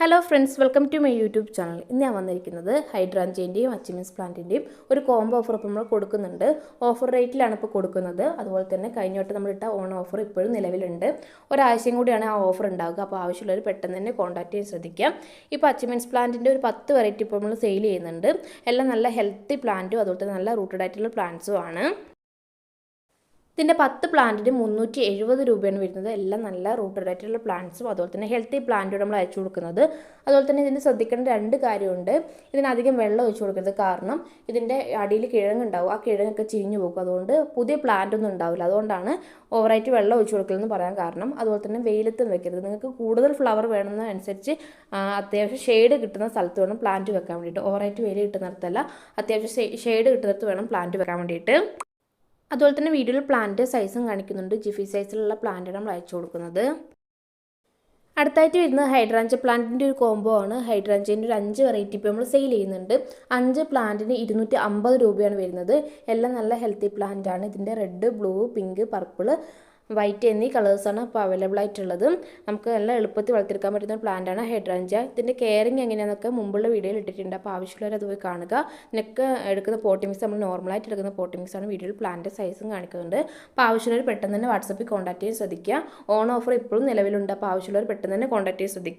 Hello friends welcome to my YouTube channel ഇന്ന് ഞാൻ വന്നിരിക്കുന്നത് ഹൈഡ്രാഞ്ചിന്റെയും അച്ചിമിൻസ് പ്ലാന്റിന്റെയും ഒരു കോംബോ ഓഫർ ഇപ്പോൾ നമ്മൾ കൊടുക്കുന്നുണ്ട്. ഓഫർ റേറ്റിലാണ് ഇപ്പോൾ കൊടുക്കുന്നത്. അതുപോലെ തന്നെ കഴിഞ്ഞ വട്ടം നമ്മൾ ഇട്ട ഓൺ ഓഫർ ഇപ്പോഴും നിലവിലുണ്ട്. ഒരാഴ്ചയും കൂടിയാണ് ആ ഓഫർ ഉണ്ടാവുക. അപ്പോൾ ആവശ്യമുള്ളവർ പെട്ടെന്ന് തന്നെ കോൺടാക്ട് ചെയ്യാൻ ശ്രദ്ധിക്കാം. ഇപ്പോൾ അച്ചിമിൻസ് പ്ലാന്റിന്റെ ഒരു പത്ത് വെറൈറ്റി ഇപ്പോൾ നമ്മൾ സെയിൽ ചെയ്യുന്നുണ്ട്. എല്ലാം നല്ല ഹെൽത്തി പ്ലാന്റും അതുപോലെ തന്നെ നല്ല റൂട്ടഡ് ആയിട്ടുള്ള പ്ലാന്റ്സും ആണ്. ഇതിന്റെ പത്ത് പ്ലാന്റിന് മുന്നൂറ്റി എഴുപത് രൂപയാണ് വരുന്നത്. എല്ലാം നല്ല റൂട്ട് ആയിട്ടുള്ള പ്ലാന്റ്സും അതുപോലെ തന്നെ ഹെൽത്തി പ്ലാന്റും നമ്മൾ അയച്ചു കൊടുക്കുന്നത്. അതുപോലെ തന്നെ ഇതിന് ശ്രദ്ധിക്കേണ്ട രണ്ട് കാര്യമുണ്ട്. ഇതിനധികം വെള്ളം ഒഴിച്ചു കൊടുക്കരുത്. കാരണം ഇതിന്റെ അടിയിൽ കിഴങ്ങുണ്ടാവും. ആ കിഴങ്ങൊക്കെ ചിരിഞ്ഞു പോകും. അതുകൊണ്ട് പുതിയ പ്ലാന്റ് ഒന്നും ഉണ്ടാവില്ല. അതുകൊണ്ടാണ് ഓവറായിട്ട് വെള്ളം ഒഴിച്ചു കൊടുക്കലെന്ന് പറയാൻ കാരണം. അതുപോലെ തന്നെ വെയിലത്തും വെക്കരുത്. നിങ്ങൾക്ക് കൂടുതൽ ഫ്ലവർ വേണമെന്നനുസരിച്ച് അത്യാവശ്യം ഷെയ്ഡ് കിട്ടുന്ന സ്ഥലത്ത് വേണം പ്ലാന്റ് വെക്കാൻ വേണ്ടിയിട്ട്. ഓവറായിട്ട് വെയിൽ കിട്ടുന്നിടത്തല്ല. അത്യാവശ്യം ഷെയ്ഡ് കിട്ടുന്നിടത്ത് വേണം പ്ലാന്റ് വെക്കാൻ വേണ്ടിയിട്ട്. അതുപോലെ തന്നെ വീഡിയോയിൽ പ്ലാന്റ് സൈസും കാണിക്കുന്നുണ്ട്. ജിഫി സൈസിലുള്ള പ്ലാന്റാണ് നമ്മൾ അയച്ചു കൊടുക്കുന്നത്. അടുത്തായിട്ട് വരുന്നത് ഹൈഡ്രാഞ്ച പ്ലാന്റിന്റെ ഒരു കോംബോ ആണ്. ഹൈഡ്രാഞ്ചിന്റെ ഒരു അഞ്ച് വെറൈറ്റി ഇപ്പോൾ നമ്മൾ സെയിൽ ചെയ്യുന്നുണ്ട്. അഞ്ച് പ്ലാന്റിന് ഇരുന്നൂറ്റി അമ്പത് രൂപയാണ് വരുന്നത്. എല്ലാം നല്ല ഹെൽത്തി പ്ലാന്റ് ആണ്. ഇതിന്റെ red blue pink purple white എന്നീ കളേഴ്സാണ് ഇപ്പോൾ അവൈലബിൾ ആയിട്ടുള്ളത്. നമുക്ക് നല്ല എളുപ്പത്തിൽ വളർത്തിയെടുക്കാൻ പറ്റുന്ന പ്ലാന്റ് പ്ലാന്റാണ് ഹൈഡ്രാഞ്ച ഇതിന്റെ കെയറിങ് എങ്ങനെയാണെന്നൊക്കെ മുമ്പുള്ള വീഡിയോയിൽ ഇട്ടിട്ടുണ്ട്. അപ്പോൾ ആവശ്യമുള്ളവർ അത് പോയി കാണുക. ഇതിനൊക്കെ എടുക്കുന്ന പോട്ടിമിക്സ് നമ്മൾ നോർമലായിട്ട് എടുക്കുന്ന പോട്ടിമിക്സ് ആണ് വീഡിയോയിൽ പ്ലാന്റ് സൈസും കാണിക്കുന്നുണ്ട്. അപ്പോൾ ആവശ്യമുള്ളവർ പെട്ടെന്ന് തന്നെ വാട്സപ്പിൽ കോൺടാക്ട് ചെയ്യാൻ ശ്രദ്ധിക്കുക. ഓൺ ഓഫർ ഇപ്പോഴും നിലവിലുണ്ട്. അപ്പോൾ ആവശ്യമുള്ളവർ പെട്ടെന്ന് തന്നെ കോൺടാക്ട് ചെയ്യാൻ ശ്രദ്ധിക്കുക.